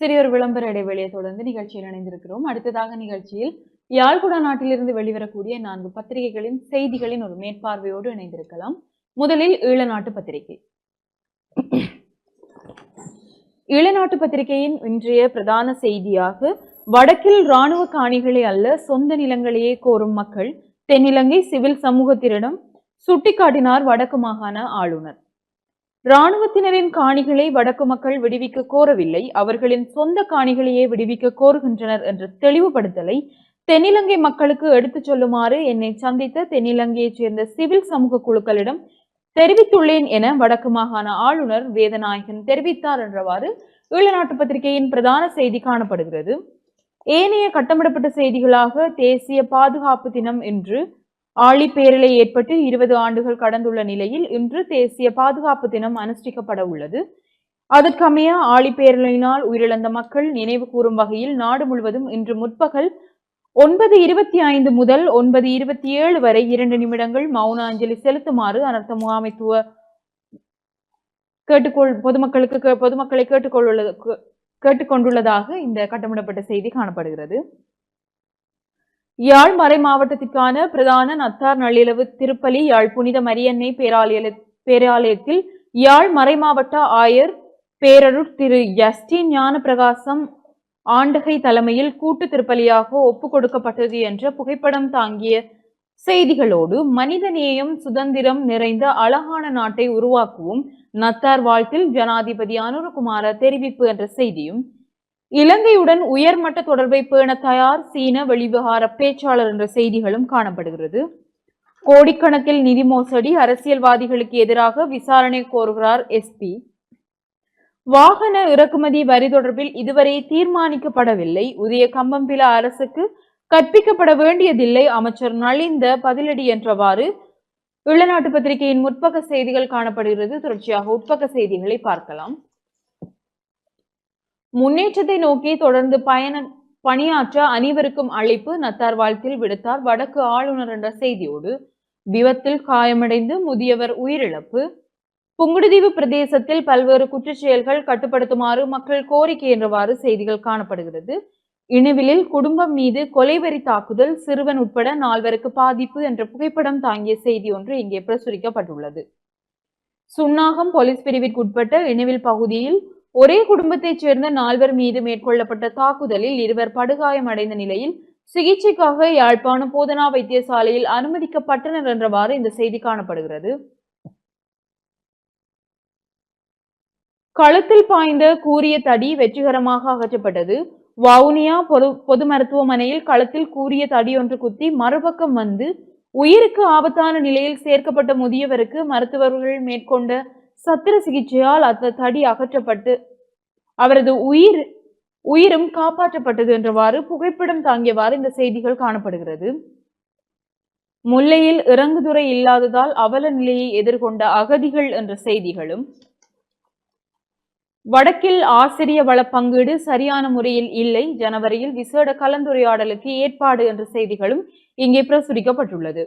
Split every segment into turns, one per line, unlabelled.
சிறியொரு விளம்பர இடைவெளியை தொடர்ந்து நிகழ்ச்சியில் இணைந்திருக்கிறோம். அடுத்ததாக நிகழ்ச்சியில் யாழ்குடா நாட்டிலிருந்து வெளிவரக்கூடிய நான்கு பத்திரிகைகளின் செய்திகளின் ஒரு மேற்பார்வையோடு இணைந்திருக்கலாம். முதலில் ஈழநாட்டு பத்திரிகை. ஈழநாட்டு பத்திரிகையின் இன்றைய பிரதான செய்தியாக வடக்கில் இராணுவ காணிகளை அல்ல சொந்த நிலங்களையே கோரும் மக்கள் தென்னிலங்கை சிவில் சமூகத்தினரிடம் சுட்டிக்காட்டினார் வடக்கு மாகாண ஆளுநர். இராணுவத்தினரின் காணிகளை வடக்கு மக்கள் விடுவிக்க கோரவில்லை. அவர்களின் சொந்த காணிகளையே விடுவிக்க கோருகின்றனர் என்ற தெளிவுபடுத்தலை தென்னிலங்கை மக்களுக்கு எடுத்துச் சொல்லுமாறு என்னை சந்தித்த தென்னிலங்கையைச் சேர்ந்த சிவில் சமூக குழுக்களிடம் தெரிவித்துள்ளேன் என வடக்கு மாகாண ஆளுநர் வேதநாயகன் தெரிவித்தார் என்றவாறு ஈழநாட்டு பத்திரிகையின் பிரதான செய்தி காணப்படுகிறது. ஏனைய கட்டமிடப்பட்ட செய்திகளாக தேசிய பாதுகாப்பு தினம் என்று ஆழிப்பேரலை ஏற்பட்டு இருபது ஆண்டுகள் கடந்துள்ள நிலையில் இன்று தேசிய பாதுகாப்பு தினம் அனுஷ்டிக்கப்பட உள்ளது. அதற்கமைய ஆழிப்பேரலையினால் உயிரிழந்த மக்கள் நினைவு கூறும் வகையில் நாடு முழுவதும் இன்று முற்பகல் ஒன்பது இருபத்தி ஐந்து முதல் ஒன்பது இருபத்தி ஏழு வரை இரண்டு நிமிடங்கள் மௌன அஞ்சலி செலுத்துமாறு அனர்த்த முகாமைத்துவ கேட்டுக்கொள் பொதுமக்களுக்கு பொதுமக்களை கேட்டுக்கொள்ள கேட்டுக்கொண்டுள்ளதாக இந்த கட்டமிடப்பட்ட செய்தி காணப்படுகிறது. யாழ் மறை மாவட்டத்திற்கான பிரதான நத்தார் நள்ளிரவு திருப்பலி யாழ் புனித மரியன்னை பேராலய பேராலயத்தில் யாழ் மறை மாவட்ட ஆயர் பேரருட் திரு யஸ்டின் ஞான பிரகாசம் ஆண்டகை தலைமையில் கூட்டு திருப்பலியாக ஒப்பு கொடுக்கப்பட்டது என்ற புகைப்படம் தாங்கிய செய்திகளோடு மனிதநேயம் சுதந்திரம் நிறைந்த அழகான நாட்டை உருவாக்குவோம். நத்தார் வாழ்த்தில் ஜனாதிபதி அனுரகுமார தெரிவிப்பு என்ற செய்தியும் இலங்கையுடன் உயர்மட்ட தொடர்பை பேண தயார் சீன வெளிவிவகார பேச்சாளர் என்ற செய்திகளும் காணப்படுகிறது. கோடிக்கணக்கில் நிதி மோசடி அரசியல்வாதிகளுக்கு எதிராக விசாரணை கோருகிறார் எஸ்பி. வாகன இறக்குமதி வரி தொடர்பில் இதுவரை தீர்மானிக்கப்படவில்லை. உதய கம்பம்பில அரசுக்கு கற்பிக்கப்பட வேண்டியதில்லை. அமைச்சர் நலிந்த பதிலடி என்றவாறு இளநாட்டு பத்திரிகையின் முற்பக்க செய்திகள் காணப்படுகிறது. தொடர்ச்சியாக உட்பக்க செய்திகளை பார்க்கலாம். முன்னேற்றத்தை நோக்கி தொடர்ந்து பயண பணியாற்ற அனைவருக்கும் அழைப்பு. நத்தார் வாழ்த்தில் விடுத்தார். வடக்கு ஆளுநர் என்ற செய்தியோடு விபத்தில் காயமடைந்து முதியவர் உயிரிழப்பு. புங்குடுதீவு பிரதேசத்தில் பல்வேறு குற்றச்செயல்கள் கட்டுப்படுத்துமாறு மக்கள் கோரிக்கை என்றவாறு செய்திகள் காணப்படுகிறது. இணுவிலில் குடும்பம் மீது கொலைவெறி தாக்குதல் சிறுவன் உட்பட நால்வருக்கு பாதிப்பு என்ற புகைப்படம் தாங்கிய செய்தி ஒன்று இங்கே பிரசுரிக்கப்பட்டுள்ளது. சுன்னாகம் போலீஸ் பிரிவிற்குட்பட்ட இணுவில் பகுதியில் ஒரே குடும்பத்தைச் சேர்ந்த நால்வர் மீது மேற்கொள்ளப்பட்ட தாக்குதலில் இருவர் படுகாயமடைந்த நிலையில் சிகிச்சைக்காக யாழ்ப்பாணம் போதனா வைத்தியசாலையில் அனுமதிக்கப்பட்டனர் என்றவாறு இந்த செய்தி காணப்படுகிறது. களத்தில் பாய்ந்த கூரிய தடி வெற்றிகரமாக அகற்றப்பட்டது. வவுனியா பொது பொது மருத்துவமனையில் களத்தில் கூரிய தடி ஒன்று குத்தி மறுபக்கம் வந்து உயிருக்கு ஆபத்தான நிலையில் சேர்க்கப்பட்ட முதியவருக்கு மருத்துவர்கள் மேற்கொண்ட சத்திர சிகிச்சையால் அந்த தடி அகற்றப்பட்டு அவரது உயிர் உயிரும் காப்பாற்றப்பட்டது என்றவாறு புகைப்படம் தாங்கியவாறு இந்த செய்திகள் காணப்படுகிறது. முல்லையில் இறங்குதுறை இல்லாததால் அவல நிலையை எதிர்கொண்ட அகதிகள் என்ற செய்திகளும் வடக்கில் ஆசிரிய வள பங்கீடு சரியான முறையில் இல்லை ஜனவரியில் விசேட கலந்துரையாடலுக்கு ஏற்பாடு என்ற செய்திகளும் இங்கே பிரசுரிக்கப்பட்டுள்ளது.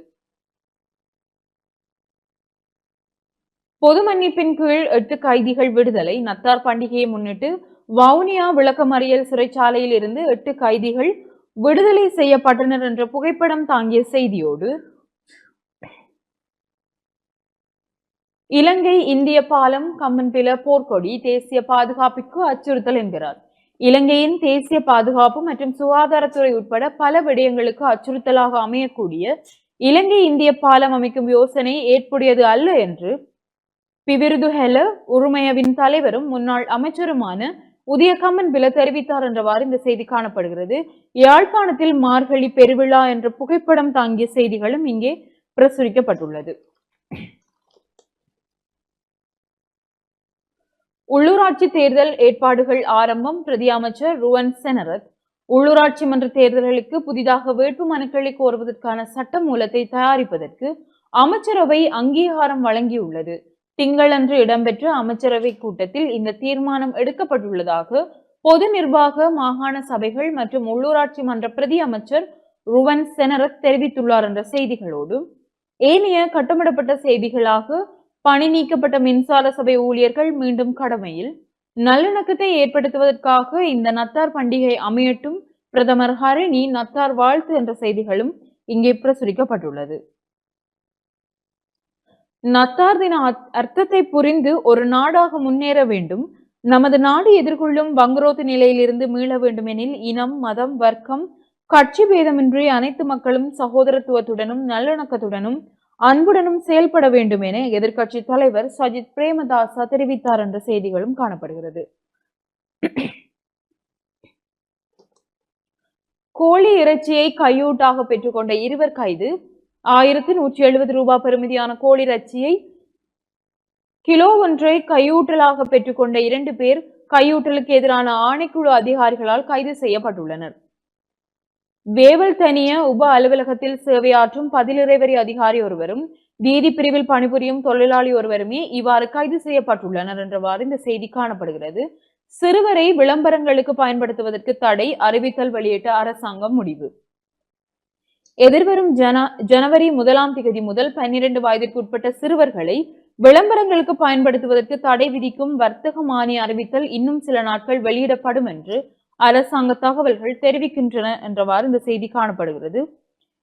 பொது மன்னிப்பின் கீழ் எட்டு கைதிகள் விடுதலை. நத்தார் பண்டிகையை முன்னிட்டு வவுனியா விளக்கமறியல் சிறைச்சாலையில் இருந்து எட்டு கைதிகள் விடுதலை செய்யப்பட்டனர் என்ற புகைப்படம் தாங்கிய செய்தியோடு இலங்கை இந்திய பாலம் கம்மன்பில போர்க்கொடி தேசிய பாதுகாப்பிற்கு அச்சுறுத்தல் என்கிறார். இலங்கையின் தேசிய பாதுகாப்பு மற்றும் சுகாதாரத்துறை உட்பட பல விடயங்களுக்கு அச்சுறுத்தலாக அமையக்கூடிய இலங்கை இந்திய பாலம் அமைக்கும் யோசனை ஏற்புடையது அல்ல என்று பிவிருது ஹெல உருமையவின் தலைவரும் முன்னாள் அமைச்சருமான உதயகம்மன் கம்மன்பில தெரிவித்தார் என்றவாறு இந்த செய்தி காணப்படுகிறது. யாழ்ப்பாணத்தில் மார்கழி பெருவிழா என்ற புகைப்படம் தாங்கிய செய்திகளும் இங்கே பிரசுரிக்கப்பட்டுள்ளது. உள்ளூராட்சி தேர்தல் ஏற்பாடுகள் ஆரம்பம் பிரதி அமைச்சர் ருவன் செனரத். உள்ளூராட்சி மன்ற தேர்தல்களுக்கு புதிதாக வேட்பு மனுக்களை கோருவதற்கான சட்ட மூலத்தை தயாரிப்பதற்கு அமைச்சரவை அங்கீகாரம் வழங்கியுள்ளது. திங்களன்று இடம்பெற்ற அமைச்சரவை கூட்டத்தில் இந்த தீர்மானம் எடுக்கப்பட்டுள்ளதாக பொது நிர்வாக மாகாண சபைகள் மற்றும் உள்ளூராட்சி மன்ற பிரதி அமைச்சர் ருவன் செனரத் தெரிவித்துள்ளார் என்ற செய்திகளோடு ஏனைய கட்டமிடப்பட்ட செய்திகளாக பணி நீக்கப்பட்ட மின்சார சபை ஊழியர்கள் மீண்டும் கடமையில் நல்லிணக்கத்தை ஏற்படுத்துவதற்காக இந்த நத்தார் பண்டிகை அமையட்டும் பிரதமர் ஹரிணி நத்தார் வாழ்த்து என்ற செய்திகளும் இங்கே பிரசுரிக்கப்பட்டுள்ளது. நத்தார்தின அர்த்தத்தை புரிந்து ஒரு நாடாக முன்னேற வேண்டும். நமது நாடு எதிர்கொள்ளும் வங்குரோத்த நிலையிலிருந்து மீள வேண்டுமெனில் இனம் மதம் வர்க்கம் கட்சி பேதமின்றி அனைத்து மக்களும் சகோதரத்துவத்துடனும் நல்லிணக்கத்துடனும் அன்புடனும் செயல்பட வேண்டும் என எதிர்க்கட்சி தலைவர் சஜித் பிரேமதாசா தெரிவித்தார் என்ற செய்திகளும் காணப்படுகிறது. கோழி இறைச்சியை கையூட்டாக பெற்றுக்கொண்ட இருவர் கைது. ஆயிரத்தி நூற்றி எழுபது ரூபாய் பெறுமதியான கோழி இறைச்சியை கிலோ ஒன்றை கையூட்டலாக பெற்றுக்கொண்ட இரண்டு பேர் கையூட்டலுக்கு எதிரான ஆணைக்குழு அதிகாரிகளால் கைது செய்யப்பட்டுள்ளனர். வேவல் தனிய உப அலுவலகத்தில் சேவையாற்றும் பதிலிறைவரி அதிகாரி ஒருவரும் வீதி பிரிவில் பணிபுரியும் தொழிலாளி ஒருவருமே இவ்வாறு கைது செய்யப்பட்டுள்ளனர் என்றவாறு இந்த செய்தி காணப்படுகிறது. சிறுவரை விளம்பரங்களுக்கு பயன்படுத்துவதற்கு தடை அறிவித்தல் வெளியிட்ட அரசாங்கம் முடிவு. எதிர்வரும் ஜன ஜனவரி முதலாம் தேதி முதல் பன்னிரண்டு வயதிற்கு உட்பட்ட சிறுவர்களை விளம்பரங்களுக்கு பயன்படுத்துவதற்கு தடை விதிக்கும் வர்த்தக மானிய அறிவித்தல் இன்னும் சில நாட்கள் வெளியிடப்படும் என்று அரசாங்க தகவல்கள் தெரிவிக்கின்றன என்றவாறு இந்த செய்தி காணப்படுகிறது.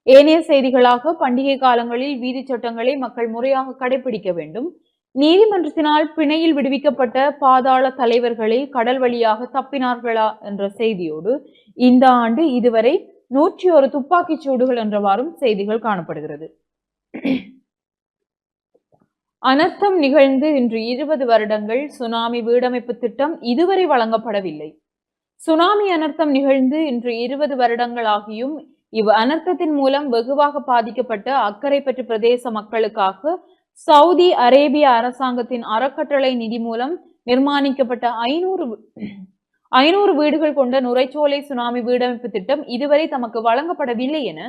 ஏனைய செய்திகளாக பண்டிகை காலங்களில் வீதி சட்டங்களை மக்கள் முறையாக கடைபிடிக்க வேண்டும். நீதிமன்றத்தினால் பிணையில் விடுவிக்கப்பட்ட பாதாள தலைவர்களை கடல் வழியாக தப்பினார்களா என்ற செய்தியோடு இந்த ஆண்டு இதுவரை நூற்றி ஒரு துப்பாக்கிச் சூடுகள் என்றவாறும் செய்திகள் காணப்படுகிறது. அனர்த்தம் நிகழ்ந்து இன்று இருபது வருடங்கள் சுனாமி வீடமைப்பு திட்டம் இதுவரை வழங்கப்படவில்லை. சுனாமி அனர்த்தம் நிகழ்ந்து இன்று இருபது வருடங்கள் ஆகியும் இவ் அனர்த்தத்தின் மூலம் வெகுவாக பாதிக்கப்பட்ட அக்கரைப்பற்று பிரதேச மக்களுக்காக சவுதி அரேபிய அரசாங்கத்தின் அறக்கட்டளை நிதி மூலம் நிர்மாணிக்கப்பட்ட ஐநூறு ஐநூறு வீடுகள் கொண்ட நுரைச்சோலை சுனாமி வீடமைப்பு திட்டம் இதுவரை தமக்கு வழங்கப்படவில்லை என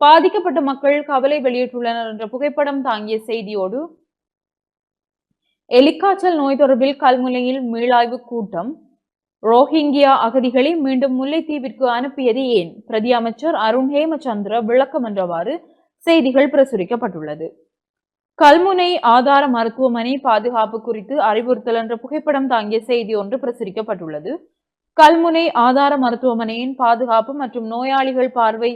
பாதிக்கப்பட்ட மக்கள் கவலை வெளியிட்டுள்ளனர் என்ற புகைப்படம் தாங்கிய செய்தியோடு எலிக்காய்ச்சல் நோய் தொடர்பில் கல்முனையில் மீளாய்வு கூட்டம். ரோஹிங்கியா அகதிகளை மீண்டும் முல்லைத்தீவிற்கு அனுப்பியது ஏன்? பிரதி அமைச்சர் அருண் ஹேமச்சந்திர விளக்கம் என்றவாறு செய்திகள் பிரசுரிக்கப்பட்டுள்ளது. கல்முனை ஆதார மருத்துவமனை பாதுகாப்பு குறித்து அறிவுறுத்தல் என்ற புகைப்படம் தாங்கிய செய்தி ஒன்று பிரசுரிக்கப்பட்டுள்ளது. கல்முனை ஆதார மருத்துவமனையின் பாதுகாப்பு மற்றும் நோயாளிகள் பார்வை.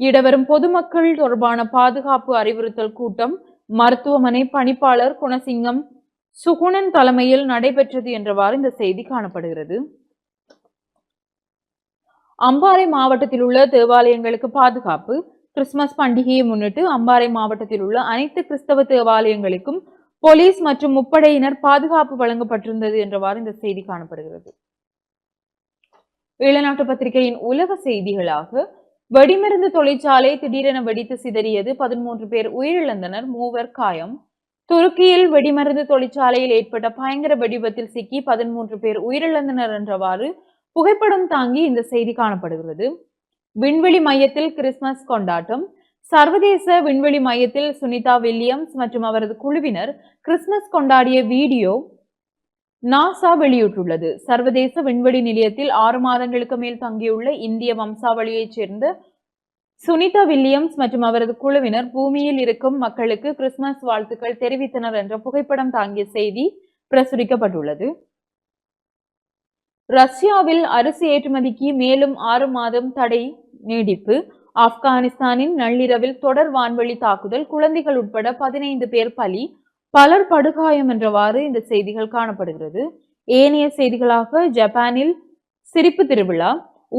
இடவரும் பொதுமக்கள் தொடர்பான பாதுகாப்பு அறிவுறுத்தல் கூட்டம் மருத்துவமனை பணிப்பாளர் குணசிங்கம் சுகுணன் தலைமையில் நடைபெற்றது என்றவாறு இந்த செய்தி காணப்படுகிறது. அம்பாறை மாவட்டத்தில் உள்ள தேவாலயங்களுக்கு பாதுகாப்பு கிறிஸ்துமஸ் பண்டிகையை முன்னிட்டு அம்பாறை மாவட்டத்தில் உள்ள அனைத்து கிறிஸ்தவ தேவாலயங்களுக்கும் போலீஸ் மற்றும் முப்படையினர் பாதுகாப்பு வழங்கப்பட்டிருந்தது என்றவாறு இந்த செய்தி காணப்படுகிறது. ஈழநாட்டு பத்திரிகையின் உலக செய்திகளாக வெடிமருந்து தொழிற்சாலை திடீரென வெடித்து சிதறியது பதிமூன்று பேர் உயிரிழந்தனர் மூவர் காயம். துருக்கியில் வெடிமருந்து தொழிற்சாலையில் ஏற்பட்ட பயங்கர வெடிவிபத்தில் சிக்கி பதிமூன்று பேர் உயிரிழந்தனர் என்றவாறு புகைப்படம் தாங்கி இந்த செய்தி காணப்படுகிறது. விண்வெளி மையத்தில் கிறிஸ்துமஸ் கொண்டாட்டம். சர்வதேச விண்வெளி மையத்தில் சுனிதா வில்லியம்ஸ் மற்றும் அவரது குழுவினர் கிறிஸ்துமஸ் கொண்டாடிய வீடியோ நாசா வெளியிட்டுள்ளது. சர்வதேச விண்வெளி நிலையத்தில் ஆறு மாதங்களுக்கு மேல் தங்கியுள்ள இந்திய வம்சாவளியைச் சேர்ந்த சுனிதா வில்லியம்ஸ் மற்றும் அவரது குழுவினர் பூமியில் இருக்கும் மக்களுக்கு கிறிஸ்துமஸ் வாழ்த்துக்கள் தெரிவித்தனர் என்ற புகைப்படம் தாங்கிய செய்தி பிரசுரிக்கப்பட்டுள்ளது. ரஷ்யாவில் அரிசி ஏற்றுமதிக்கு மேலும் ஆறு மாதம் தடை நீடிப்பு. ஆப்கானிஸ்தானின் நள்ளிரவில் தொடர் வான்வழி தாக்குதல் குழந்தைகள் உட்பட பதினைந்து பேர் பலி. பலர் படுகாயம் என்றவாறு இந்த செய்திகள் காணப்படுகிறது. ஏனைய செய்திகளாக ஜப்பானில் சிரிப்பு திருவிழா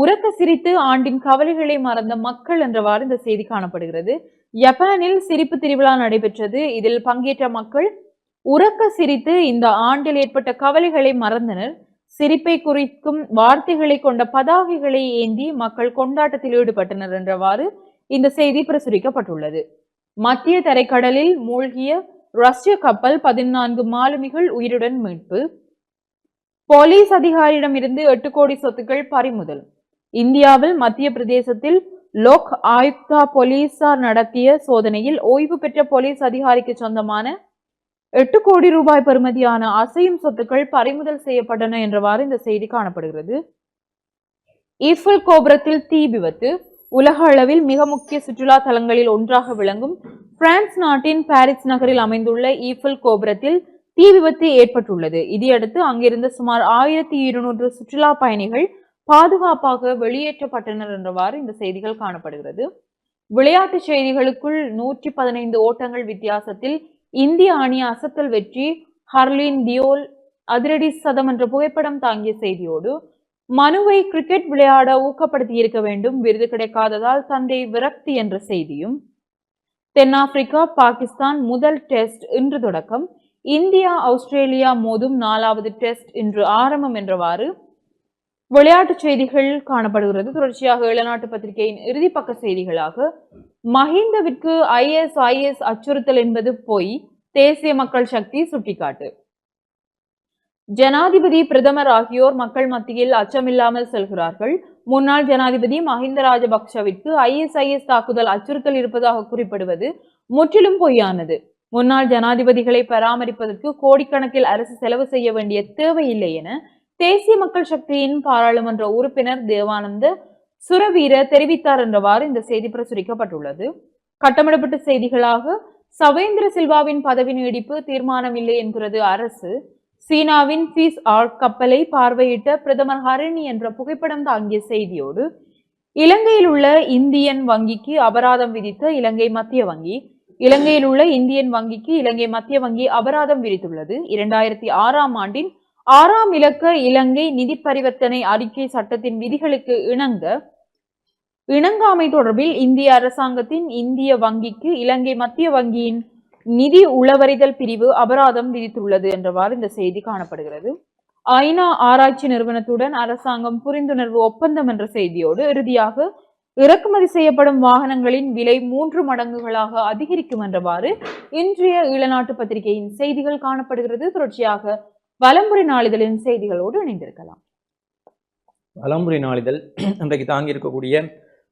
உறக்க சிரித்து ஆண்டின் கவலைகளை மறந்த மக்கள் என்றவாறு இந்த செய்தி காணப்படுகிறது. ஜப்பானில் சிரிப்பு திருவிழா நடைபெற்றது. இதில் பங்கேற்ற மக்கள் உறக்க சிரித்து இந்த ஆண்டில் ஏற்பட்ட கவலைகளை மறந்தனர். சிரிப்பை குறிக்கும் வார்த்தைகளை கொண்ட பதாகைகளை ஏந்தி மக்கள் கொண்டாட்டத்தில் ஈடுபட்டனர் என்றவாறு இந்த செய்தி பிரசுரிக்கப்பட்டுள்ளது. மத்திய தரைக்கடலில் மூழ்கிய ரஷ்ய கப்பல் பதினான்கு மாலுமிகள் உயிருடன் மீட்பு. போலீஸ் அதிகாரியிடமிருந்து எட்டு கோடி சொத்துக்கள் பறிமுதல். இந்தியாவில் மத்திய பிரதேசத்தில் லோக் ஆயுக்தா போலீசார் நடத்திய சோதனையில் ஓய்வு பெற்ற போலீஸ் அதிகாரிக்கு சொந்தமான எட்டு கோடி ரூபாய் பெறுமதியான அசையும் சொத்துக்கள் பறிமுதல் செய்யப்பட்டன என்றவாறு இந்த செய்தி காணப்படுகிறது. ஈஃபில் கோபுரத்தில் தீ விபத்து. உலக அளவில் மிக முக்கிய சுற்றுலா தலங்களில் ஒன்றாக விளங்கும் பிரான்ஸ் நாட்டின் பாரிஸ் நகரில் அமைந்துள்ள ஈஃபில் கோபுரத்தில் தீ விபத்து ஏற்பட்டுள்ளது. இதையடுத்து அங்கிருந்த சுமார் ஆயிரத்தி இருநூறு சுற்றுலா பயணிகள் பாதுகாப்பாக வெளியேற்றப்பட்டனர் என்றவாறு இந்த செய்திகள் காணப்படுகிறது. விளையாட்டு செய்திகளுக்குள் நூற்றி பதினைந்து ஓட்டங்கள் வித்தியாசத்தில் இந்திய அணி அசத்தல் வெற்றி ஹர்லின் டியோல் அதிரடி சதம் என்ற புகைப்படம் தாங்கிய செய்தியோடு மனுவை கிரிக்கெட் விளையாட ஊக்கப்படுத்தி இருக்க வேண்டும். விருது கிடைக்காததால் தந்தை விரக்தி என்ற செய்தியும் தென்னாப்பிரிக்கா பாகிஸ்தான் முதல் டெஸ்ட் இன்று தொடக்கம். இந்தியா ஆஸ்திரேலியா மோதும் நாலாவது டெஸ்ட் இன்று ஆரம்பம் என்றவாறு விளையாட்டுச் செய்திகள் காணப்படுகிறது. தொடர்ச்சியாக இளநாட்டு பத்திரிகையின் இறுதி பக்க செய்திகளாக மஹிந்தவிற்கு ஐஎஸ்ஐஎஸ் அச்சுறுத்தல் என்பது பொய் தேசிய மக்கள் சக்தி சுட்டிக்காட்டு. ஜனாதிபதி பிரதமர் ஆகியோர் மக்கள் மத்தியில் அச்சமில்லாமல் செல்கிறார்கள். முன்னாள் ஜனாதிபதி மஹிந்த ராஜபக்சவிற்கு ஐஎஸ்ஐஎஸ் தாக்குதல் அச்சுறுத்தல் இருப்பதாக குறிப்பிடுவது முற்றிலும் பொய்யானது. முன்னாள் ஜனாதிபதிகளை பராமரிப்பதற்கு கோடிக்கணக்கில் அரசு செலவு செய்ய வேண்டிய தேவையில்லை என தேசிய மக்கள் சக்தியின் பாராளுமன்ற உறுப்பினர் தேவானந்த சுரவீர தெரிவித்தார் என்றவாறு இந்த செய்தி பிரசுரிக்கப்பட்டுள்ளது. கட்டமிடப்பட்ட செய்திகளாக சவேந்திர சில்வாவின் பதவி நீடிப்பு தீர்மானம் இல்லை என்கிறது அரசு. சீனாவின் பீஸ் ஆர்ட் கப்பலை பார்வையிட்ட பிரதமர் ஹரிணி என்ற புகைப்படம் தாங்கிய செய்தியோடு. இலங்கையில் உள்ள இந்தியன் வங்கிக்கு அபராதம் விதித்த இலங்கை மத்திய வங்கி. இலங்கையில் உள்ள இந்தியன் வங்கிக்கு இலங்கை மத்திய வங்கி அபராதம் விதித்துள்ளது. இரண்டாயிரத்தி ஆறாம் ஆண்டின் ஆறாம் இலக்க இலங்கை நிதி பரிவர்த்தனை அறிக்கை சட்டத்தின் விதிகளுக்கு இணங்க இணங்காமை தொடர்பில் இந்திய அரசாங்கத்தின் இந்திய வங்கிக்கு இலங்கை மத்திய வங்கியின் நிதி உளவறிதல் பிரிவு அபராதம் விதித்துள்ளது என்றவாறு இந்த செய்தி காணப்படுகிறது. ஐநா ஆராய்ச்சி நிறுவனத்துடன் அரசாங்கம் புரிந்துணர்வு ஒப்பந்தம் என்ற செய்தியோடு இறுதியாக இறக்குமதி செய்யப்படும் வாகனங்களின் விலை மூன்று மடங்குகளாக அதிகரிக்கும் என்றவாறு இன்றைய ஈழநாட்டு பத்திரிகையின் செய்திகள் காணப்படுகிறது. தொடர்ச்சியாக வலம்புரி நாளிதழின் செய்திகளோடு இணைந்திருக்கலாம்.
வலம்புரி நாளிதழ் இன்றைக்கு தாங்கி இருக்கக்கூடிய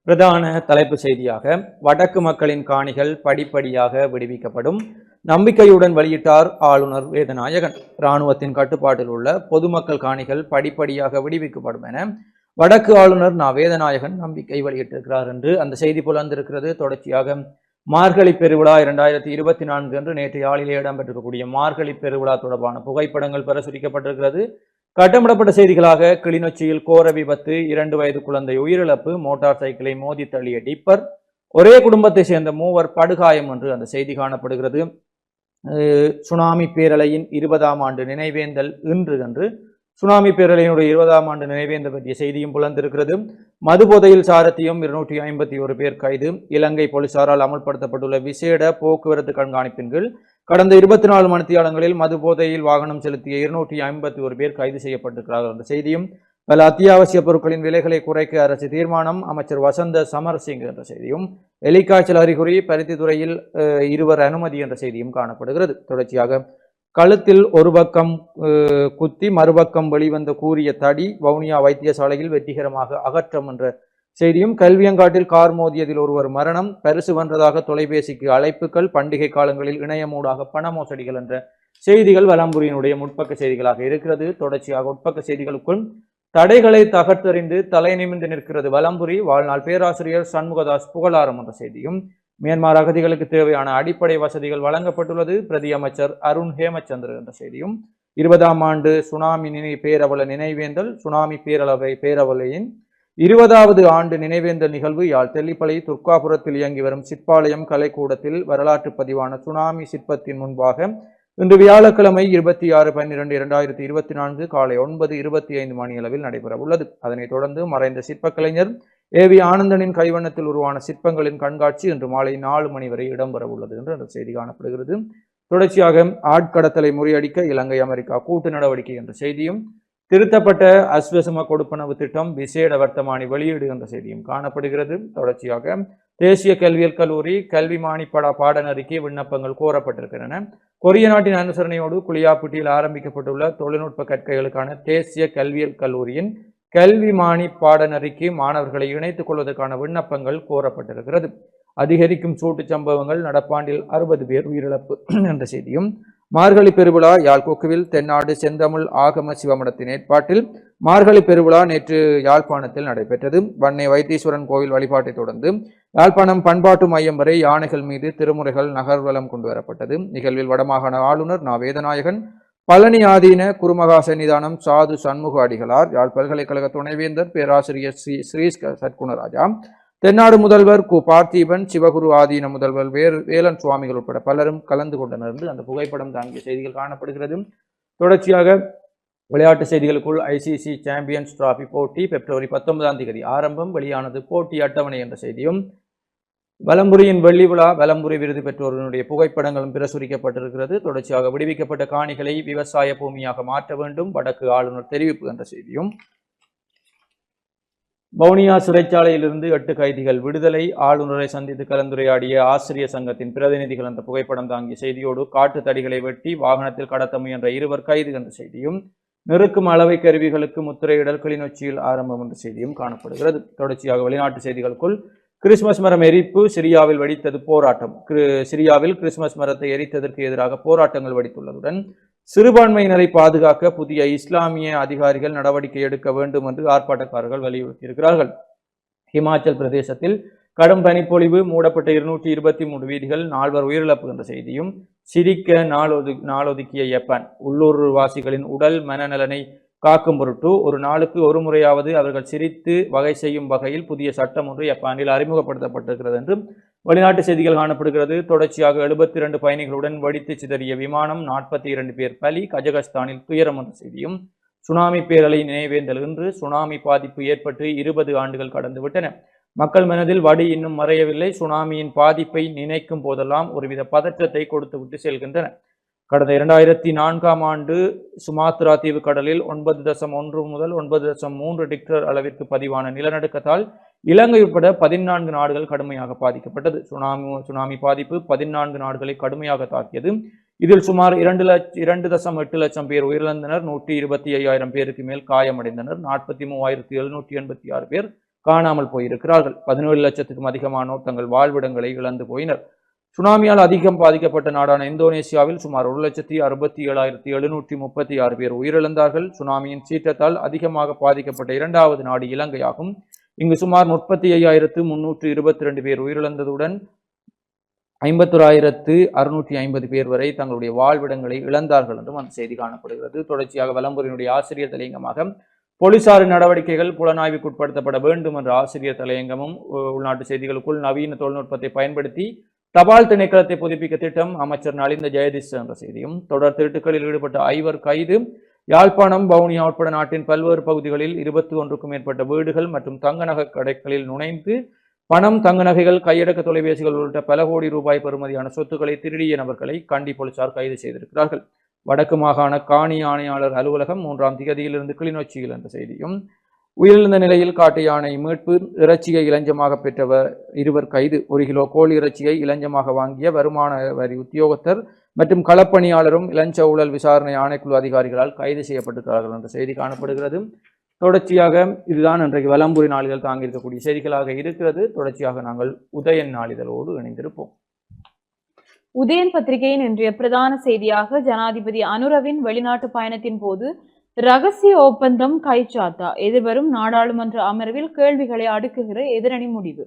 பிரதான தலைப்பு செய்தியாக வடக்கு மக்களின் காணிகள் படிப்படியாக விடுவிக்கப்படும். நம்பிக்கையுடன் வெளியிட்டார் ஆளுநர் வேதநாயகன். இராணுவத்தின் கட்டுப்பாட்டில் உள்ள பொதுமக்கள் காணிகள் படிப்படியாக விடுவிக்கப்படும் என வடக்கு ஆளுநர் நா. வேதநாயகன் நம்பிக்கை வெளியிட்டிருக்கிறார் என்று அந்த செய்தி புலர்ந்திருக்கிறது தொடர்ச்சியாக மார்கழி பெருவிழா இரண்டாயிரத்தி இருபத்தி நான்கு என்று நேற்று யாழிலே இடம்பெற்றிருக்கக்கூடிய மார்கழி பெருவிழா தொடர்பான புகைப்படங்கள் பிரசுரிக்கப்பட்டிருக்கிறது. கட்டமிடப்பட்ட செய்திகளாக கிளிநொச்சியில் கோர விபத்து இரண்டு வயது குழந்தை உயிரிழப்பு மோட்டார் சைக்கிளை மோதி தள்ளிய டிப்பர். ஒரே குடும்பத்தை சேர்ந்த மூவர் படுகாயம் என்று அந்த செய்தி காணப்படுகிறது. அஹ் சுனாமி பேரலையின் இருபதாம் ஆண்டு நினைவேந்தல் இன்று என்று சுனாமி பேரலையினுடைய இருபதாம் ஆண்டு நினைவேந்தல் பற்றிய செய்தியும் புலந்திருக்கிறது. மதுபோதையில் சாரத்தியும் இருநூற்றி ஐம்பத்தி ஒரு பேர் கைது. இலங்கை போலீசாரால் அமல்படுத்தப்பட்டுள்ள விசேட போக்குவரத்து கண்காணிப்பின் கீழ் கடந்த இருபத்தி நாலு மணித்தியாலங்களில் மது போதையில் வாகனம் செலுத்திய இருநூற்றி ஐம்பத்தி ஒரு பேர் கைது செய்யப்பட்டிருக்கிறார்கள் என்ற செய்தியும் பல அத்தியாவசிய பொருட்களின் விலைகளை குறைக்க அரசு தீர்மானம் அமைச்சர் வசந்த சமர்சிங் என்ற செய்தியும் எலிக்காய்ச்சல் அறிகுறி பருத்தித்துறையில் இருவர் அனுமதி என்ற செய்தியும் காணப்படுகிறது. தொடர்ச்சியாக கழுத்தில் ஒரு பக்கம் குத்தி மறுபக்கம் வெளிவந்த கூறிய தடி வவுனியா வைத்தியசாலையில் வெற்றிகரமாக அகற்றம் என்ற செய்தியும் கல்வியங்காட்டில் கார் மோதியதில் ஒருவர் மரணம் பரிசு வென்றதாக தொலைபேசிக்கு அழைப்புகள் பண்டிகை காலங்களில் இணையமூடாக பண மோசடிகள் என்ற செய்திகள் வலம்புரியினுடைய முற்பக்க செய்திகளாக இருக்கிறது. தொடர்ச்சியாக உட்பக்க செய்திகளுக்குள் தடைகளை தகர்த்தறிந்து தலை நிமிர்ந்து நிற்கிறது வலம்புரி. வாழ்நாள் பேராசிரியர் சண்முகதாஸ் புகழாரம் என்ற செய்தியும் மியான்மர் அகதிகளுக்கு தேவையான அடிப்படை வசதிகள் வழங்கப்பட்டுள்ளது. பிரதி அமைச்சர் அருண் ஹேமச்சந்திர என்ற செய்தியும் இருபதாம் ஆண்டு சுனாமி நினை பேரவல நினைவேந்தல் சுனாமி பேரளவை பேரவலையின் இருபதாவது ஆண்டு நினைவேந்தல் நிகழ்வு யாழ் தெல்லிப்பளை துர்காபுரத்தில் இயங்கி வரும் சிற்பாளையம் கலைக்கூடத்தில் வரலாற்று பதிவான சுனாமி சிற்பத்தின் முன்பாக இன்று வியாழக்கிழமை இருபத்தி ஆறு பன்னிரண்டு இரண்டாயிரத்தி இருபத்தி நான்கு காலை ஒன்பது இருபத்தி ஐந்து மணியளவில் நடைபெற உள்ளது. அதனைத் தொடர்ந்து மறைந்த சிற்பக் கலைஞர் ஏ வி ஆனந்தனின் கைவண்ணத்தில் உருவான சிற்பங்களின் கண்காட்சி இன்று மாலை நாலு மணி வரை இடம்பெற உள்ளது என்று அந்த செய்தி காணப்படுகிறது. தொடர்ச்சியாக ஆட்கடத்தலை முறியடிக்க இலங்கை அமெரிக்கா கூட்டு நடவடிக்கை என்ற செய்தியும் திருத்தப்பட்ட அஸ்வசம கொடுப்பனவு திட்டம் விசேட வர்த்தமானி வெளியீடு என்ற செய்தியும் காணப்படுகிறது. தொடர்ச்சியாக தேசிய கல்வியல் கல்லூரி கல்வி மானிப்படா பாடநெறிக்கு விண்ணப்பங்கள் கோரப்பட்டிருக்கின்றன. கொரிய நாட்டின் அனுசரணையோடு குளியாப்பட்டியில் ஆரம்பிக்கப்பட்டுள்ள தொழில்நுட்ப கற்கைகளுக்கான தேசிய கல்வியல் கல்லூரியின் கல்வி மானி பாடநெறிக்கு மாணவர்களை இணைத்துக் கொள்வதற்கான விண்ணப்பங்கள் கோரப்பட்டிருக்கிறது. அதிகரிக்கும் சூட்டுச் சம்பவங்கள் நடப்பாண்டில் அறுபது பேர் உயிரிழப்பு என்ற செய்தியும் மார்கழி பெருவிழா யாழ் கொக்குவில் தென்னாடு செந்தமிழ் ஆகம சிவமடத்தின் ஏற்பாட்டில் மார்கழி பெருவிழா நேற்று யாழ்ப்பாணத்தில் நடைபெற்றது. வன்னை வைத்தீஸ்வரன் கோவில் வழிபாட்டை தொடர்ந்து யாழ்ப்பாணம் பண்பாட்டு மையம் வரை யானைகள் மீது திருமுறைகள் நகர்வலம் கொண்டு வரப்பட்டது. நிகழ்வில் வடமாகாண ஆளுநர் நா வேதநாயகன் பழனி ஆதீன குருமகா சன்னிதானம் சாது சண்முக அடிகளார் யாழ் பல்கலைக்கழக துணைவேந்தர் பேராசிரியர் ஸ்ரீ ஸ்ரீ சத்குணராஜா தென்னாடு முதல்வர் கு. பார்த்திபன் சிவகுரு ஆதீன முதல்வர் வேறு வேலன் சுவாமிகள் உட்பட பலரும் கலந்து கொண்டனர் என்று அந்த புகைப்படம் தாங்கிய செய்திகள் காணப்படுகிறது. தொடர்ச்சியாக விளையாட்டு செய்திகளுக்குள் ஐசிசி சாம்பியன்ஸ் டிராபி போட்டி பிப்ரவரி பத்தொன்பதாம் தேதி ஆரம்பம். வெளியானது போட்டி அட்டவணை என்ற செய்தியும் வலம்புரியின் வெள்ளி விழா வலம்புரி விருது பெற்றோர்களுடைய புகைப்படங்களும் பிரசுரிக்கப்பட்டிருக்கிறது. தொடர்ச்சியாக விடுவிக்கப்பட்ட காணிகளை விவசாய பூமியாக மாற்ற வேண்டும் வடக்கு ஆளுநர் தெரிவிப்பு என்ற செய்தியும் வவுனியா சிறைச்சாலையிலிருந்து எட்டு கைதிகள் விடுதலை. ஆளுநரை சந்தித்து கலந்துரையாடிய ஆசிரியர் சங்கத்தின் பிரதிநிதிகள் அந்த புகைப்படம் தாங்கிய செய்தியோடு காட்டு தடிகளை வெட்டி வாகனத்தில் கடத்த முயன்ற இருவர் கைது என்ற செய்தியும் நெருக்கும் அளவை கருவிகளுக்கு முத்திரையிடல் கிளிநொச்சியில் ஆரம்பம் என்ற செய்தியும் காணப்படுகிறது. தொடர்ச்சியாக வெளிநாட்டு செய்திகளுக்குள் கிறிஸ்துமஸ் மரம் எரிப்பு சிரியாவில் வெடித்தது போராட்டம். சிரியாவில் கிறிஸ்துமஸ் மரத்தை எரித்ததற்கு எதிராக போராட்டங்கள் வெடித்துள்ளதுடன் சிறுபான்மையினரை பாதுகாக்க புதிய இஸ்லாமிய அதிகாரிகள் நடவடிக்கை எடுக்க வேண்டும் என்று ஆர்ப்பாட்டக்காரர்கள் வலியுறுத்தியிருக்கிறார்கள். ஹிமாச்சல் பிரதேசத்தில் கடும் பனிப்பொழிவு மூடப்பட்ட இருநூற்றி இருபத்தி மூன்று வீதிகள் நால்வர் உயிரிழப்பு என்ற செய்தியும் சிரிக்க நாளொது நாளொதுக்கிய ஜப்பான் உள்ளூர் வாசிகளின் உடல் மனநலனை காக்கும் பொருட்டு ஒரு நாளுக்கு ஒரு முறையாவது அவர்கள் சிரித்து வகை செய்யும் வகையில் புதிய சட்டம் ஒன்று ஜப்பானில் அறிமுகப்படுத்தப்பட்டிருக்கிறது என்றும் வெளிநாட்டு செய்திகள் காணப்படுகிறது. தொடர்ச்சியாக எழுபத்தி இரண்டு பயணிகளுடன் வடித்து சிதறிய விமானம் நாற்பத்தி இரண்டு பேர் பலி கஜகஸ்தானில் துயரம் என்ற செய்தியும் சுனாமி பேரலை நினைவேந்தல் இன்று சுனாமி பாதிப்பு ஏற்பட்டு இருபது ஆண்டுகள் கடந்துவிட்டன மக்கள் மனதில் வடி இன்னும் மறையவில்லை. சுனாமியின் பாதிப்பை நினைக்கும் போதெல்லாம் ஒருவித பதற்றத்தை கொடுத்துவிட்டு செல்கின்றன. கடந்த இரண்டாயிரத்தி நான்காம் ஆண்டு சுமாத்ரா தீவு கடலில் ஒன்பது தசம் ஒன்று முதல் ஒன்பது தசம் மூன்று டிக்டர் அளவிற்கு பதிவான நிலநடுக்கத்தால் இலங்கை உட்பட பதினான்கு நாடுகள் கடுமையாக பாதிக்கப்பட்டது. சுனாமி சுனாமி பாதிப்பு பதினான்கு நாடுகளை கடுமையாக தாக்கியது. இதில் சுமார் இரண்டு லட்ச இரண்டு தசம் எட்டு லட்சம் பேர் உயிரிழந்தனர். நூற்றி இருபத்தி ஐயாயிரம் பேருக்கு மேல் காயமடைந்தனர். நாற்பத்தி மூவாயிரத்தி எழுநூற்றி எண்பத்தி ஆறு பேர் காணாமல் போயிருக்கிறார்கள். பதினேழு லட்சத்துக்கும் அதிகமானோர் தங்கள் வாழ்விடங்களை இழந்து போயினர். சுனாமியால் அதிகம் பாதிக்கப்பட்ட நாடான இந்தோனேசியாவில் சுமார் ஒரு லட்சத்தி அறுபத்தி ஏழாயிரத்தி எழுநூற்றி முப்பத்தி ஆறு பேர் உயிரிழந்தார்கள். சுனாமியின் சீற்றத்தால் அதிகமாக பாதிக்கப்பட்ட இரண்டாவது நாடு இலங்கையாகும். இங்கு சுமார் முப்பத்தி ஐயாயிரத்து முன்னூற்று இருபத்தி ரெண்டு பேர் உயிரிழந்ததுடன் ஐம்பத்தொராயிரத்து அறுநூற்றி ஐம்பது பேர் வரை தங்களுடைய வாழ்விடங்களை இழந்தார்கள் என்றும் அந்த செய்தி காணப்படுகிறது. தொடர்ச்சியாக வலம்புரியினுடைய ஆசிரியர் தலையங்கமாக போலீசாரின் நடவடிக்கைகள் புலனாய்வுக்குட்படுத்தப்பட வேண்டும் என்ற ஆசிரியர் தலையங்கமும் உள்நாட்டு செய்திகளுக்குள் நவீன தொழில்நுட்பத்தை பயன்படுத்தி தபால் திணைக்களத்தை புதுப்பிக்க திட்டம் அமைச்சர் நலிந்த ஜெயதீஷ் என்ற செய்தியும் தொடர் திருட்டுகளில் ஈடுபட்ட ஐவர் கைது யாழ்ப்பாணம் வவுனியா உட்பட நாட்டின் பல்வேறு பகுதிகளில் இருபத்தி ஒன்றுக்கும் மேற்பட்ட வீடுகள் மற்றும் தங்க நகை கடைகளில் நுழைந்து பணம் தங்க நகைகள் கையடக்க தொலைபேசிகள் உள்ளிட்ட பல கோடி ரூபாய் பெறுமதியான சொத்துக்களை திருடிய நபர்களை கண்டி போலீசார் கைது செய்திருக்கிறார்கள். வடக்கு மாகாண காணி ஆணையாளர் அலுவலகம் மூன்றாம் திகதியிலிருந்து கிளிநொச்சியில் என்ற செய்தியும் உயிரிழந்த நிலையில் காட்டு யானை மீட்பு இறைச்சியை இலஞ்சமாக பெற்றவர் இருவர் கைது ஒரு கிலோ கோழி இறைச்சியை இலஞ்சமாக வாங்கிய வருமான வரி உத்தியோகத்தர் மற்றும் களப்பணியாளரும் இளஞ்ச ஊழல் விசாரணை ஆணைக்குழு அதிகாரிகளால் கைது செய்யப்பட்டிருக்கிறார்கள் என்ற செய்தி காணப்படுகிறது. தொடர்ச்சியாக இதுதான் இன்றைக்கு வலம்புரி நாளிதழ் தாங்கியிருக்கக்கூடிய செய்திகளாக இருக்கிறது. தொடர்ச்சியாக நாங்கள் உதயன் நாளிதழோடு இணைந்திருப்போம்.
உதயன் பத்திரிகையின் இன்றைய பிரதான செய்தியாக ஜனாதிபதி அனுரவின் வெளிநாட்டு பயணத்தின் போது ரகசிய ஒப்பந்தம் கைச்சாத்தா எதிர்வரும் நாடாளுமன்ற அமர்வில் கேள்விகளை அடுக்குகிற எதிரணி முடிவு.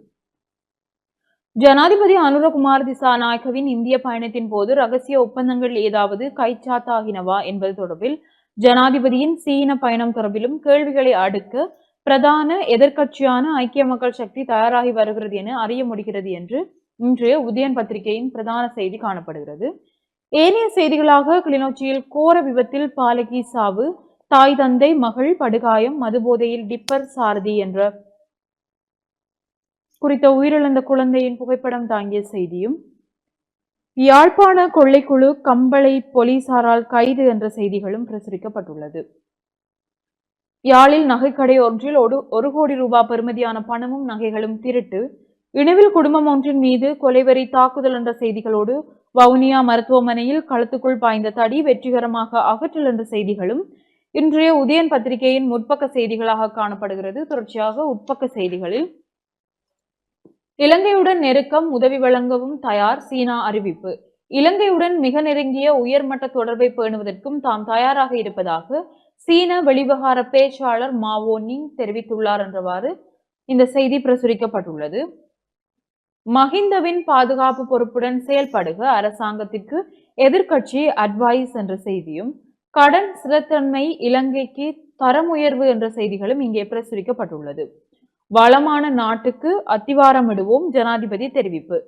ஜனாதிபதி அனுரகுமார் திசாநாயகவின் இந்திய பயணத்தின் போது ரகசிய ஒப்பந்தங்கள் ஏதாவது கைச்சாத்தாகினவா என்பது தொடர்பில் ஜனாதிபதியின் சீன பயணம் தொடர்பிலும் கேள்விகளை அடுக்க பிரதான எதிர்க்கட்சியான ஐக்கிய மக்கள் சக்தி தயாராகி வருகிறது என அறிய முடிகிறது என்று இன்றைய உதயன் பத்திரிகையின் பிரதான செய்தி காணப்படுகிறது. ஏனைய செய்திகளாக கிளிநொச்சியில் கோர விபத்தில் பாலகி சாவு தாய் தந்தை மகள் படுகாயம் மதுபோதையில் டிப்பர் சாரதி என்ற குறித்த உயிரிழந்த குழந்தையின் புகைப்படம் தாங்கிய செய்தியும் யாழ்ப்பாண கொள்ளைக்குழு கம்பளை போலீசாரால் கைது என்ற செய்திகளும் பிரசுரிக்கப்பட்டுள்ளது. யாழில் நகைக்கடை ஒன்றில் ஒரு ஒரு கோடி ரூபாய் பெறுமதியான பணமும் நகைகளும் திருட்டு இணைவில் குடும்பம் ஒன்றின் மீது கொலைவெறி தாக்குதல் என்ற செய்திகளோடு வவுனியா மருத்துவமனையில் களத்துக்குள் பாய்ந்த தடி வெற்றிகரமாக அகற்றல் என்ற செய்திகளும் இன்றைய உதயன் பத்திரிகையின் முற்பக்க செய்திகளாக காணப்படுகிறது. தொடர்ச்சியாக உட்பக்க செய்திகளில் இலங்கையுடன் நெருக்கம் உதவி வழங்கவும் தயார் சீனா அறிவிப்பு. இலங்கையுடன் மிக நெருங்கிய உயர்மட்ட தொடர்பை பேணுவதற்கும் தாம் தயாராக இருப்பதாக சீன வெளிவகார பேச்சாளர் மாவோ நிங் தெரிவித்துள்ளார் என்றவாறு இந்த செய்தி பிரசுரிக்கப்பட்டுள்ளது. மஹிந்தவின் பாதுகாப்பு பொறுப்புடன் செயல்படுக அரசாங்கத்திற்கு எதிர்க்கட்சி அட்வைஸ் என்ற செய்தியும் கடன் ஸ்திரத்தன்மை இலங்கைக்கு தரமுயர்வு என்ற செய்திகளும் இங்கே பிரசுரிக்கப்பட்டுள்ளது. வளமான நாட்டுக்கு அத்திவாரமிடுவோம் ஜனாதிபதி தெரிவிப்பு.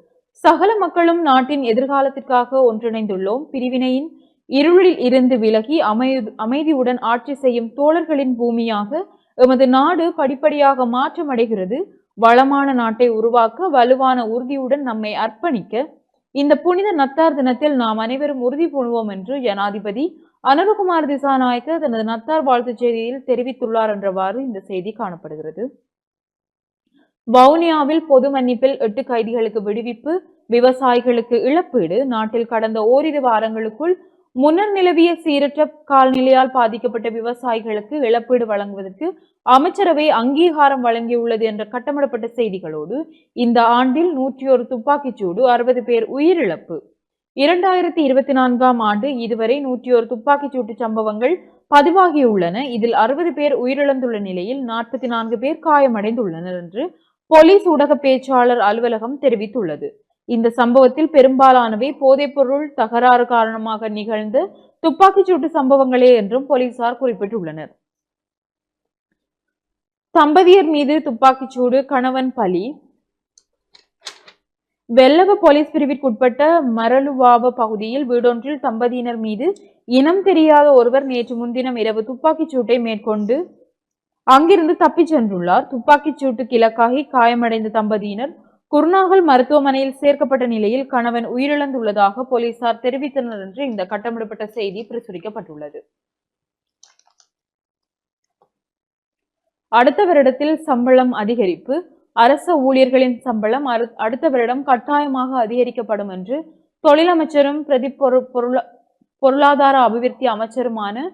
சகல மக்களும் நாட்டின் எதிர்காலத்திற்காக ஒன்றிணைந்துள்ளோம். பிரிவினையின் இருளில் இருந்து விலகி அமை அமைதியுடன் ஆட்சி செய்யும் தோழர்களின் பூமியாக எமது நாடு படிப்படியாக மாற்றமடைகிறது. வளமான நாட்டை உருவாக்க வலுவான உறுதியுடன் நம்மை அர்ப்பணிக்க இந்த புனித நத்தார் தினத்தில் நாம் அனைவரும் உறுதி பூணுவோம் என்று ஜனாதிபதி அனுரகுமார் திசாநாயக்க தனது நத்தார் வாழ்த்துச் செய்தியில் தெரிவித்துள்ளார் என்றவாறு இந்த செய்தி காணப்படுகிறது. வவுனியாவில் பொது மன்னிப்பில் எட்டு கைதிகளுக்கு விடுவிப்பு விவசாயிகளுக்கு இழப்பீடு நாட்டில் கடந்த ஓரிரு வாரங்களுக்குள் முன்னர் நிலவிய சீரற்ற கால்நிலையால் பாதிக்கப்பட்ட விவசாயிகளுக்கு இழப்பீடு வழங்குவதற்கு அமைச்சரவை அங்கீகாரம் வழங்கியுள்ளது என்ற கட்டமிடப்பட்ட செய்திகளோடு இந்த ஆண்டில் நூற்றி ஒரு துப்பாக்கிச்சூடு அறுபது பேர் உயிரிழப்பு. இரண்டாயிரத்தி இருபத்தி நான்காம் ஆண்டு இதுவரை நூற்றி ஒரு துப்பாக்கிச்சூட்டு சம்பவங்கள் பதிவாகியுள்ளன. இதில் அறுபது பேர் உயிரிழந்துள்ள நிலையில் நாற்பத்தி நான்கு பேர் காயமடைந்துள்ளனர் என்று போலீஸ் ஊடக பேச்சாளர் அலுவலகம் தெரிவித்துள்ளது. இந்த சம்பவத்தில் பெரும்பாலானவை போதைப்பொருள் தகராறு காரணமாக நிகழ்ந்த துப்பாக்கிச்சூட்டு சம்பவங்களே என்றும் போலீசார் குறிப்பிட்டுள்ளனர். தம்பதியர் மீது துப்பாக்கிச்சூடு கணவன் பலி. வெள்ளவ போலீஸ் பிரிவிற்குட்பட்ட மரலுவாவ பகுதியில் வீடொன்றில் தம்பதியினர் மீது இனம் தெரியாத ஒருவர் நேற்று முன்தினம் இரவு துப்பாக்கிச் சூட்டை மேற்கொண்டு அங்கிருந்து தப்பிச் சென்றுள்ளார். துப்பாக்கிச் சூட்டுக்கு இலக்காகி காயமடைந்த தம்பதியினர் குருநாகல் மருத்துவமனையில் சேர்க்கப்பட்ட நிலையில் கணவன் உயிரிழந்துள்ளதாக போலீசார் தெரிவித்தனர் என்று இந்த கட்டமிடப்பட்ட செய்தி பிரசுரிக்கப்பட்டுள்ளது. அடுத்த வருடத்தில் சம்பளம் அதிகரிப்பு. அரச ஊழியர்களின் சம்பளம் அடுத்த வருடம் கட்டாயமாக அதிகரிக்கப்படும் என்று தொழிலமைச்சரும் பிரதி பொரு- பொருளா- பொருளாதார அபிவிருத்தி அமைச்சருமான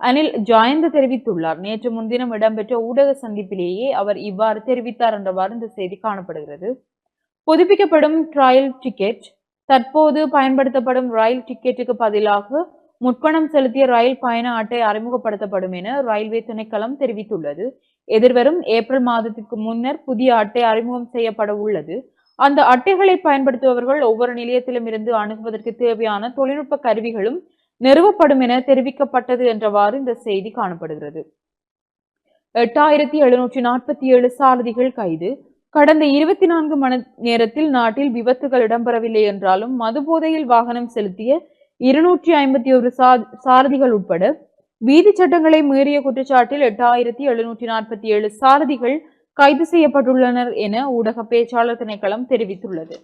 அனில் ஜாயந்த் தெரிவித்துள்ளார். நேற்று முன்தினம் இடம்பெற்ற ஊடக சந்திப்பிலேயே அவர் இவ்வாறு தெரிவித்தார் என்றவாறு இந்த செய்தி காணப்படுகிறது. புதுப்பிக்கப்படும் ட்ராயல் டிக்கெட் தற்போது பயன்படுத்தப்படும் ரயில் டிக்கெட்டுக்கு பதிலாக முற்பணம் செலுத்திய ரயில் பயண அட்டை அறிமுகப்படுத்தப்படும் என ரயில்வே திணைக்களம் தெரிவித்துள்ளது. எதிர்வரும் ஏப்ரல் மாதத்திற்கு முன்னர் புதிய அட்டை அறிமுகம் செய்யப்பட உள்ளது. அந்த அட்டைகளை பயன்படுத்துபவர்கள் ஒவ்வொரு நிலையத்திலும் இருந்து அணுகுவதற்கு தேவையான தொழில்நுட்ப கருவிகளும் நிறுவப்படும் என தெரிவிக்கப்பட்டது என்றவாறு இந்த செய்தி காணப்படுகிறது. எட்டாயிரத்தி எழுநூற்றி நாற்பத்தி ஏழு சாரதிகள் கைது. கடந்த இருபத்தி நான்கு மணி நேரத்தில் நாட்டில் விபத்துகள் இடம்பெறவில்லை என்றாலும் மதுபோதையில் வாகனம் செலுத்திய இருநூற்றி ஐம்பத்தி ஒரு சாரதிகள் உட்பட வீதி சட்டங்களை மீறிய குற்றச்சாட்டில் எட்டாயிரத்தி எழுநூற்றி நாற்பத்தி ஏழு சாரதிகள் கைது செய்யப்பட்டுள்ளனர் என ஊடக பேச்சாளர் திணைக்களம் தெரிவித்துள்ளது.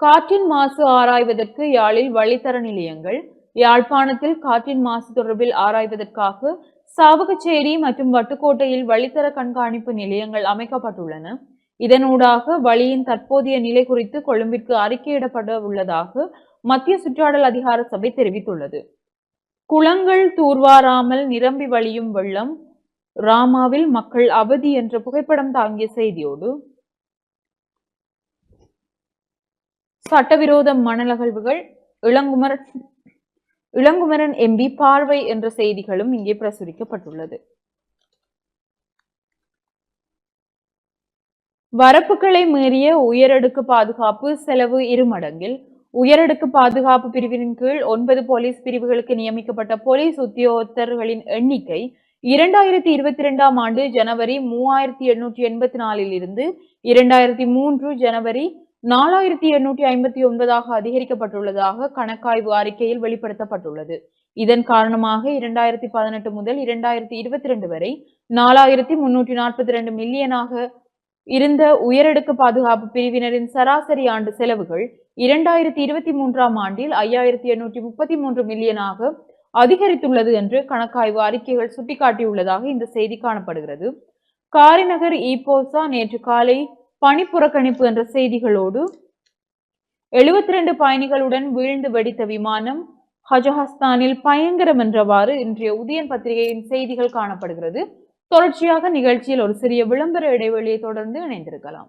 காற்றின் மாசு ஆராய்வதற்கு யாழில் வழித்தர நிலையங்கள் யாழ்ப்பாணத்தில் காற்றின் மாசு தொடர்பில் ஆராய்வதற்காக சாவகச்சேரி மற்றும் வட்டுக்கோட்டையில் வழித்தர கண்காணிப்பு நிலையங்கள் அமைக்கப்பட்டுள்ளன. இதனூடாக வழியின் தற்போதைய நிலை குறித்து கொழும்பிற்கு அறிக்கையிடப்பட உள்ளதாக மத்திய சுற்றாடல் அதிகார சபை தெரிவித்துள்ளது. குளங்கள் தூர்வாராமல் நிரம்பி வழியும் வெள்ளம் ராமாவில் மக்கள் அவதி என்ற புகைப்படம் தாங்கிய செய்தியோடு சட்டவிரோத மணலகழ்வுகள் இளங்குமரன் இளங்குமரன் எம்பி பார்வை என்ற செய்திகளும் இங்கே பிரசுரிக்கப்பட்டுள்ளது. வரப்புகளை மீறிய உயரடுக்கு பாதுகாப்பு செலவு இருமடங்கில் உயரடுக்கு பாதுகாப்பு பிரிவின் கீழ் ஒன்பது போலீஸ் பிரிவுகளுக்கு நியமிக்கப்பட்ட போலீஸ் உத்தியோகத்தர்களின் எண்ணிக்கை இரண்டாயிரத்தி இருபத்தி இரண்டாம் ஆண்டு ஜனவரி மூவாயிரத்தி எண்ணூற்றி எண்பத்தி நாலில் இருந்து இரண்டாயிரத்தி மூன்று ஜனவரி நாலாயிரத்தி எண்ணூற்றி ஐம்பத்தி ஒன்பதாக அதிகரிக்கப்பட்டுள்ளதாக கணக்காய்வு அறிக்கையில் வெளிப்படுத்தப்பட்டுள்ளது. இதன் காரணமாக இரண்டாயிரத்தி பதினெட்டு முதல் இரண்டாயிரத்தி இருபத்தி ரெண்டு வரை நாலாயிரத்தி முன்னூற்றி நாற்பத்தி ரெண்டு மில்லியனாக இருந்த உயரடுக்கு பாதுகாப்பு பிரிவினரின் சராசரி ஆண்டு செலவுகள் இரண்டாயிரத்தி இருபத்தி மூன்றாம் ஆண்டில் ஐயாயிரத்தி எண்ணூற்றி முப்பத்தி மூன்று மில்லியனாக அதிகரித்துள்ளது என்று கணக்காய்வு அறிக்கைகள் சுட்டிக்காட்டியுள்ளதாக இந்த செய்தி காணப்படுகிறது. காரிநகர் ஈபோசா நேற்று காலை பணி புறக்கணிப்பு என்ற செய்திகளோடு எழுபத்தி ரெண்டு பயணிகளுடன் வீழ்ந்து வெடித்த விமானம் ஹஜஹஸ்தானில் பயங்கரம் என்றவாறு இன்றைய உதயன் பத்திரிகையின் செய்திகள் காணப்படுகிறது. தொடர்ச்சியாக நிகழ்ச்சியில் ஒரு சிறிய விளம்பர இடைவெளியை தொடர்ந்து இணைந்திருக்கலாம்.